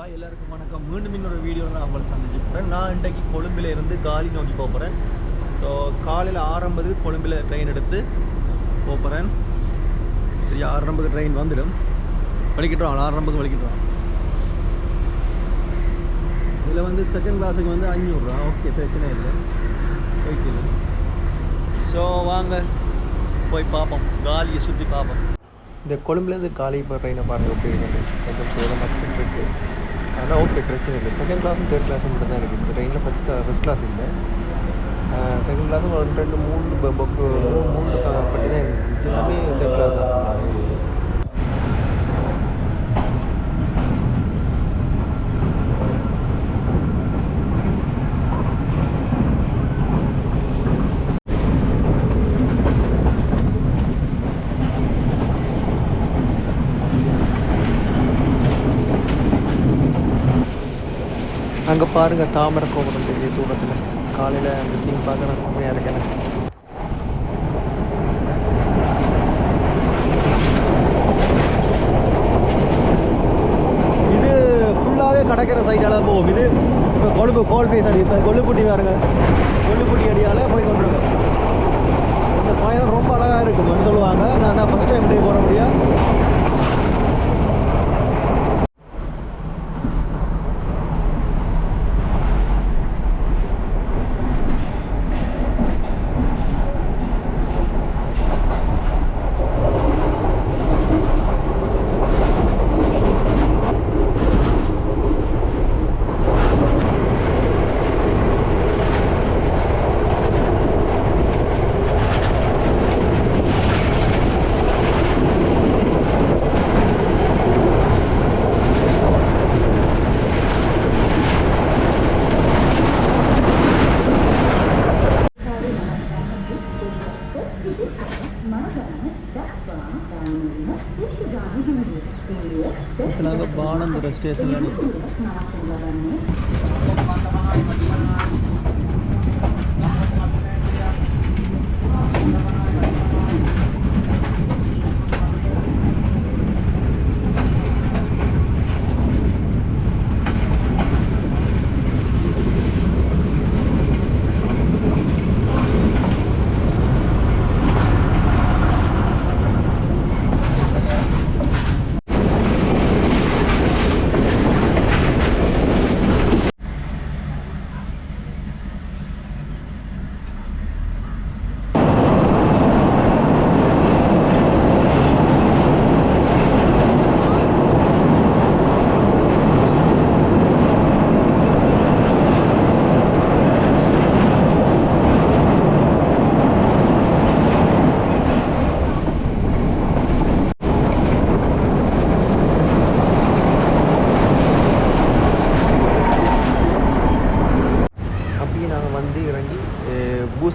Hi எல்லாருக்கும் வணக்கம். மீண்டும் இன்னொரு வீடியோவில் நான் உங்களை சந்திச்சுக்கிறேன் நான் இன்றைக்கு கொழும்பில் இருந்து காலி நோக்கி போகிறேன் ஸோ காலையில் ஆரம்பதுக்கு கொழும்பில் ட்ரெயின் எடுத்து போகிறேன் சரி ஆரம்பதுக்கு ட்ரெயின் வந்துடும். வலிக்கிட்டுருவாங்க ஆரம்பத்துக்கு வலிக்கிட்டுருவாங்க இதில் வந்து செகண்ட் கிளாஸுக்கு வந்து அஞ்சூறுரூவா ஓகே பிரச்சனை இல்லை. ஓகே ஸோ வாங்க. போய் பார்ப்போம். காலியை சுற்றி பார்ப்போம். இந்த கொழும்புலேருந்து காலி இப்போ ட்ரெயினை பாருங்கள் எப்படி இருக்குது கொஞ்சம் சோதமாக இருக்குது ஆனால் ஓகே பிரச்சனை இல்லை. செகண்ட் கிளாஸும் தேர்ட் கிளாஸும் மட்டும் தான் இருக்குது இந்த ட்ரெயினில் ஃபஸ்ட் ஃபஸ்ட் கிளாஸ் இல்லை. செகண்ட் கிளாஸும் ஒரு ரெண்டு மூணு புக்கு மூணு க- பட்டி தான் இருந்துச்சு எல்லாமே தேர்ட் கிளாஸ் தான். பாருங்கள் தாமரை கோபுரம் தெரியுது தூரத்தில். காலையில் அந்த சீன் பார்க்க நான் செம்மையாக இருக்கேன். இது ஃபுல்லாகவே கடற்கரை சைடால போகும். இது இப்போ கொழும்பு கோல்ஃபேஸ் அடி இப்போ கொழுப்புட்டி பாருங்க. ఇలాగ బాగుంది స్టేషన్లో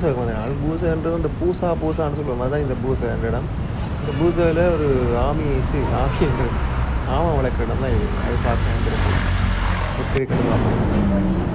பூசாவுக்கு வந்தனால பூசான்றது அந்த பூசா பூசான்னு சொல்லுவோம். அதுதான் இந்த பூசா என்ற இடம். இந்த பூசாவில் ஒரு ஆமி சி ஆமி என்ற ஆமை வளர்க்குற இடம் தான் இது. அது பார்க்க வந்துருக்கு எப்படி இருக்குன்னு பார்ப்போம்.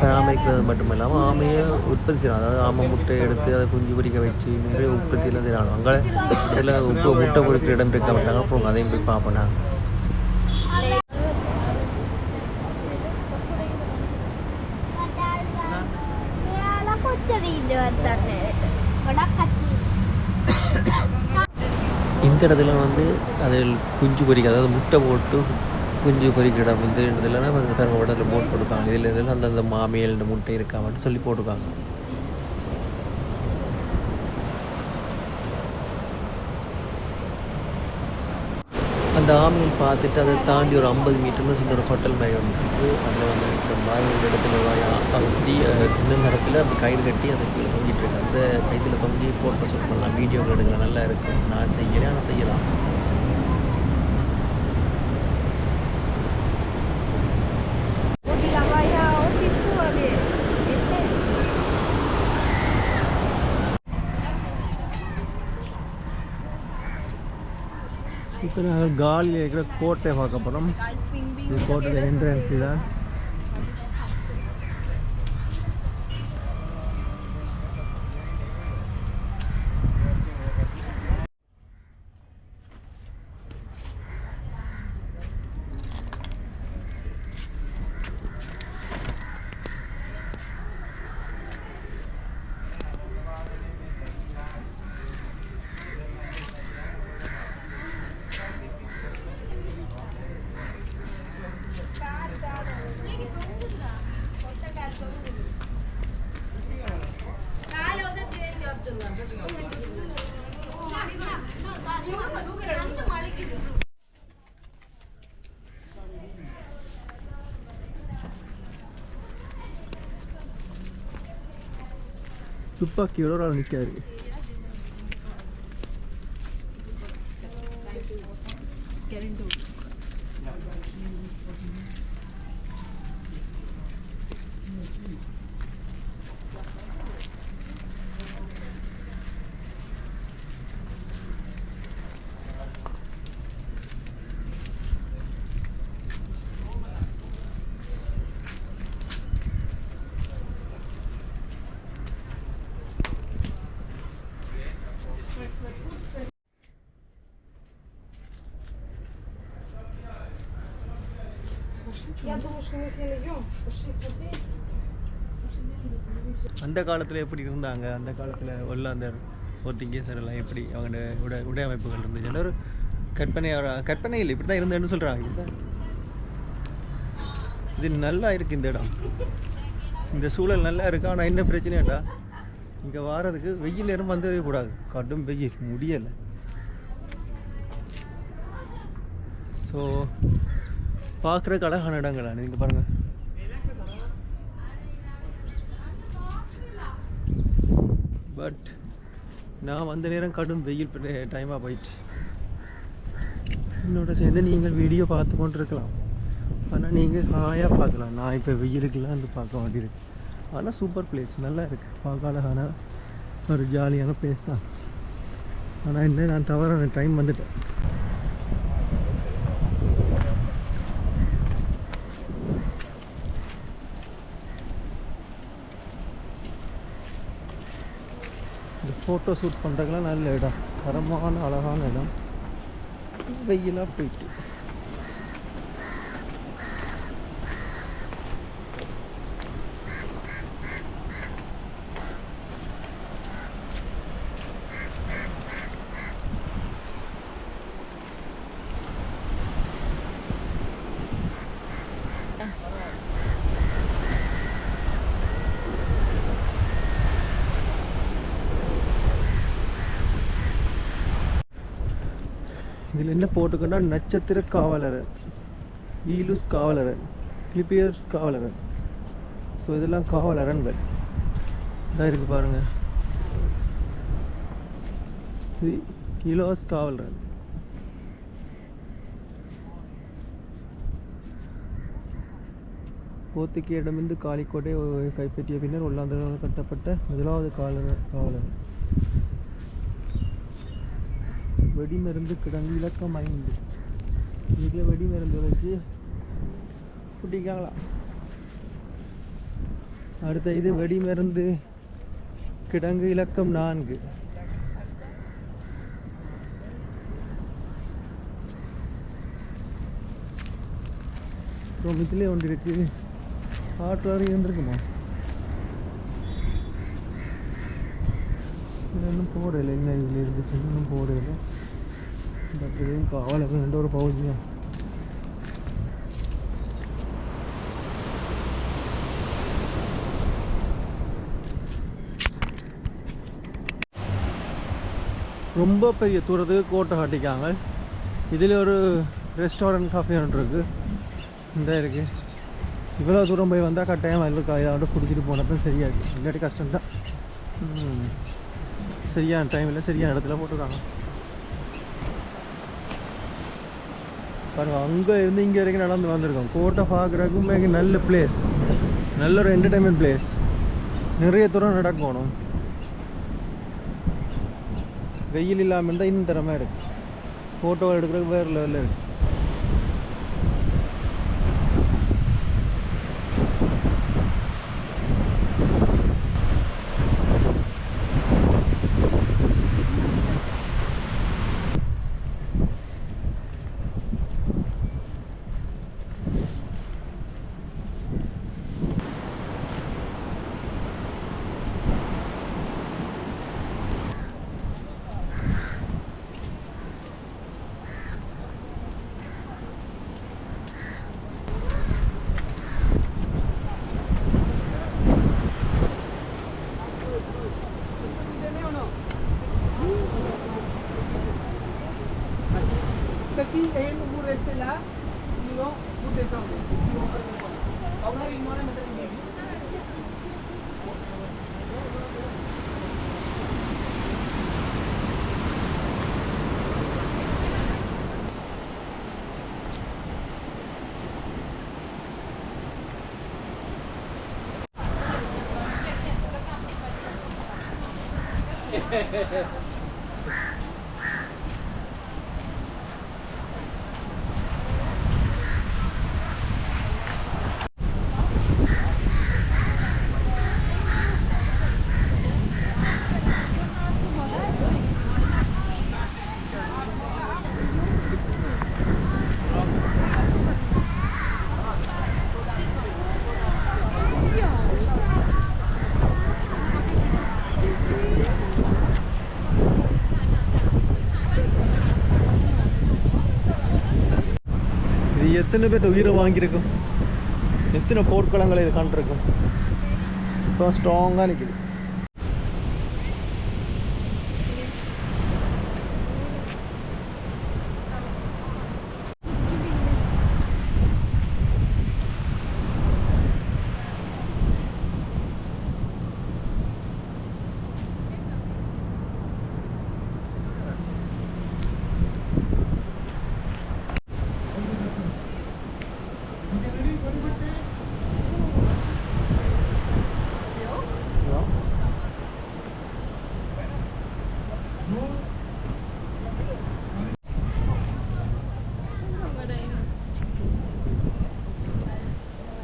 பராமரிக்கிறது மட்டும் இல்லாமல் ஆமையை உற்பத்தி செய்யலாம். அதாவது ஆமை முட்டை எடுத்து அதை குஞ்சு பொறிக்க வச்சு நிறைய உற்பத்தியெல்லாம் செய்யலாம் அங்கே இதில் உப்பு முட்டை பொறிக்கிற இடம் இருக்க மாட்டாங்க. அப்புறம் அதையும் போய் பார்ப்போம் இந்த இடத்துல வந்து அதில் குஞ்சு பொறிக்க அதாவது முட்டை போட்டு குஞ்சு பொறிக்கிட வந்து இந்த இடத்துலனா வந்து பாருங்க உடலில் போட் போட்டுருக்காங்க. இதில் இதில் அந்தந்த மாமியல் இந்த முட்டை இருக்கா மட்டும் சொல்லி போட்டிருக்காங்க. அந்த ஆமியில் பார்த்துட்டு அதை தாண்டி ஒரு ஐம்பது மீட்டர்னு சின்ன ஒரு ஹோட்டல் மாதிரி ஒன்று அதில் வந்து இருக்கிற மாதிரி ஒரு இடத்துல அப்படி சின்ன நேரத்தில் அப்படி கயிறு கட்டி அதை கீழே தொங்கிட்டு இருக்கு. அந்த கைத்தில் தொங்கி ஃபோட்டோ ஷூட் பண்ணலாம் வீடியோக்கள் எடுக்கலாம். நல்லா இருக்கும். நான் செய்யலை ஆனால் செய்யலாம். இப்போ நாங்கள் காலியில் இருக்கிற கோட்டை பார்க்க போகிறோம் இது கோட்டையோட என்ட்ரன்ஸ் தான் துப்பாக்கியோட ஒரு ஆள் நிற்காரு Я думаю, что мы их не найдем. Пошли смотреть. அந்த காலத்தில் எப்படி இருந்தாங்க அந்த காலத்தில் ஒல்லாந்தர் போர்த்துகீசர் எல்லாம் எப்படி அவங்க உட உடை அமைப்புகள் இருந்துச்சு ஒரு கற்பனை கற்பனை இல்லை இப்படி தான் இருந்தேன்னு சொல்கிறாங்க இப்படிதான் இது நல்லா இருக்கு இந்த இடம் இந்த சூழல் நல்லா இருக்கு ஆனால் என்ன பிரச்சனையாடா இங்கே வாரதுக்கு வெயில் நேரம் வந்தவே கூடாது கடும் வெயில் முடியலை ஸோ பார்க்குறதுக்கு அழகான இடங்களா? நீங்கள் பாருங்கள் பட் நான் வந்த நேரம் கடும் வெயில் டைமாக போயிட்டு. என்னோட சேர்ந்து நீங்கள் வீடியோ பார்த்து கொண்டு இருக்கலாம் ஆனால் நீங்கள் ஹாயாக பார்க்கலாம். நான் இப்போ வெயிலுக்கெல்லாம் வந்து பார்க்க வேண்டியிருக்கு ஆனால் சூப்பர் பிளேஸ் நல்லா இருக்குது பார்க்க அழகான ஒரு ஜாலியான பிளேஸ் தான். ஆனால் என்ன நான் தவறான டைம் வந்துட்டேன். ஃபோட்டோ ஷூட் பண்ணுறதுக்கெல்லாம் நல்ல இடம். தரமான அழகான இடம். வெயிலாக போயிட்டு. இதில் என்ன போட்டுக்கோன்னா நட்சத்திர காவலர் ஈலுஸ் காவலர் கிளிப்பியர்ஸ் காவலர். ஸோ இதெல்லாம் காவலரன்கள். இதாக இருக்கு பாருங்க. இது இலோஸ் காவலர். போர்த்துக்கேயரிடமிருந்து காலிக்கோட்டை கைப்பற்றிய பின்னர் உள்ளாந்த கட்டப்பட்ட முதலாவது காவலர் காவலர். வெடிமருந்து கிடங்கு இலக்கம் ஐந்து இதில் வெடிமருந்து வச்சு குட்டிக்காங்களா அடுத்த இது வெடிமருந்து கிடங்கு இலக்கம் நான்கு. அப்புறம் இதுலேயே ஒன்று இருக்கு. ஆற்றாறு இருந்திருக்குமா? இன்னும் போடலை. என்ன இதில் இருந்துச்சு இன்னும் போடலை. பட் இதையும் காவலை ரெண்டு ஒரு பகுதியா ரொம்ப பெரிய தூரத்துக்கு கோட்டை காட்டிக்காங்க. இதில் ஒரு ரெஸ்டாரண்ட் காஃபி ஒன்று இருக்குது இந்த இருக்குது இவ்வளோ தூரம் போய் வந்தால் கட்டாயம் அதில் இதை பிடிச்சிட்டு குடிச்சிட்டு தான் சரியாக இருக்குது இல்லாட்டி கஷ்டம்தான். சரியான டைமில் சரியான இடத்துல போட்டுருக்காங்க. பாருங்கள் அங்கே இருந்து இங்கே வரைக்கும் நடந்து வந்திருக்கோம். கோட்டை பார்க்குறதுக்கு நல்ல பிளேஸ் நல்ல ஒரு என்டர்டைன்மெண்ட் பிளேஸ் நிறைய தூரம் நடக்கணும் வெயில் இல்லாமல் இருந்தால் இன்னும் திறமை இருக்குது ஃபோட்டோ எடுக்கிறதுக்கு வேறு லெவலில் இருக்குது Hehehehe எத்தனை பேர் உயிரை வாங்கியிருக்கும்? எத்தனை போர்க்களங்களை இது கண்டிருக்கும்? இப்போ ஸ்ட்ராங்காக நிற்கிது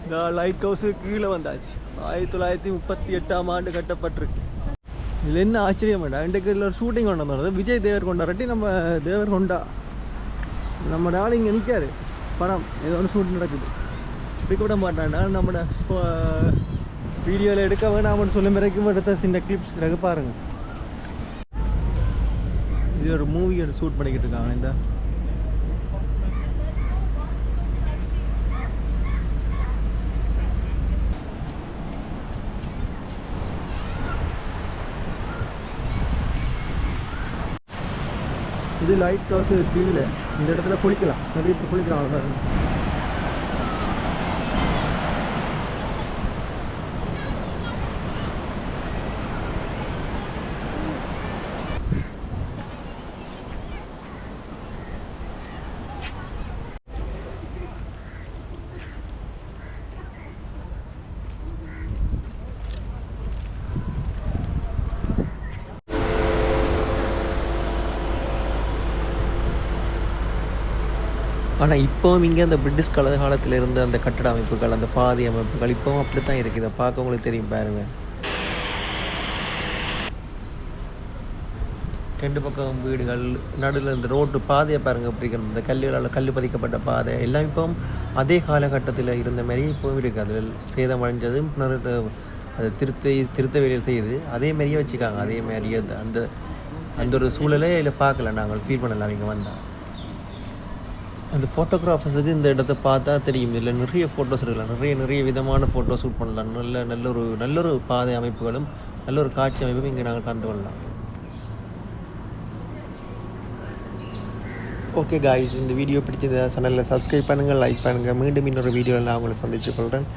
இந்த லைட் ஹவுஸு கீழே வந்தாச்சு. ஆயிரத்தி தொள்ளாயிரத்தி முப்பத்தி எட்டாம் ஆண்டு கட்டப்பட்டிருக்கு. இதில் என்ன ஆச்சரியம் வேண்டாம் இன்றைக்கு இதில் ஒரு ஷூட்டிங் கொண்டு வந்தது விஜய் தேவர் கொண்டாரட்டி நம்ம தேவர் கொண்டா நம்ம ஆள் இங்கே நிற்காரு படம் ஏதோ ஒன்று ஷூட் நடக்குது. எடுக்க விட மாட்டான்டா நம்ம வீடியோவில் எடுக்க வேணாம்னு சொல்லும் வரைக்கும் எடுத்த சின்ன கிளிப்ஸ் கிடக்கு பாருங்க. இது ஒரு மூவி ஷூட் பண்ணிக்கிட்டு இருக்காங்க இந்த இது லைட் ஹவுஸ் தீவில் இந்த இடத்துல குளிக்கலாம். நிறைய பேர் குளிக்கலாம். ஆனால் இப்போவும் இங்கே அந்த பிரிட்டிஷ் கால காலத்தில் இருந்த அந்த கட்டட அமைப்புகள் அந்த பாதை அமைப்புகள் இப்போவும் அப்படி தான் இருக்குது. இதை பார்க்க உங்களுக்கு தெரியும் பாருங்கள் ரெண்டு பக்கம் வீடுகள் நடுவில் இந்த ரோட்டு பாதையை பாருங்கள் அப்படி இந்த கல்லுகளால் கல் பதிக்கப்பட்ட பாதை எல்லாம் இப்போ அதே காலகட்டத்தில் இருந்த மாதிரியே இப்போவும் இருக்குது அதில் சேதமடைஞ்சது புனரது அதை திருத்த திருத்த வேலையில் செய்யுது அதே மாதிரியே வச்சுக்காங்க. அதே மாதிரியே அந்த- அந்த அந்த ஒரு சூழலே இதில் பார்க்கல. நாங்கள் ஃபீல் பண்ணலாம் இங்கே வந்தால் அந்த ஃபோட்டோகிராஃபர்ஸுக்கு இந்த இடத்த பார்த்தா தெரியும். இதில் நிறைய ஃபோட்டோஸ் எடுக்கலாம். நிறைய நிறைய விதமான ஃபோட்டோ ஷூட் பண்ணலாம். நல்ல நல்ல ஒரு நல்ல ஒரு பாதை அமைப்புகளும் நல்ல ஒரு காட்சி அமைப்பும் இங்கே நாங்கள் கண்டு கொள்ளலாம். ஓகே காய்ஸ் இந்த வீடியோ பிடிச்சத சேனலில் சப்ஸ்கிரைப் பண்ணுங்கள் லைக் பண்ணுங்கள் மீண்டும் இன்னொரு வீடியோவில் நான் உங்களை சந்திச்சு கொள்கிறேன்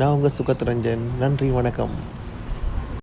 நான் உங்கள் சுகத்ரஞ்சன் நன்றி வணக்கம்.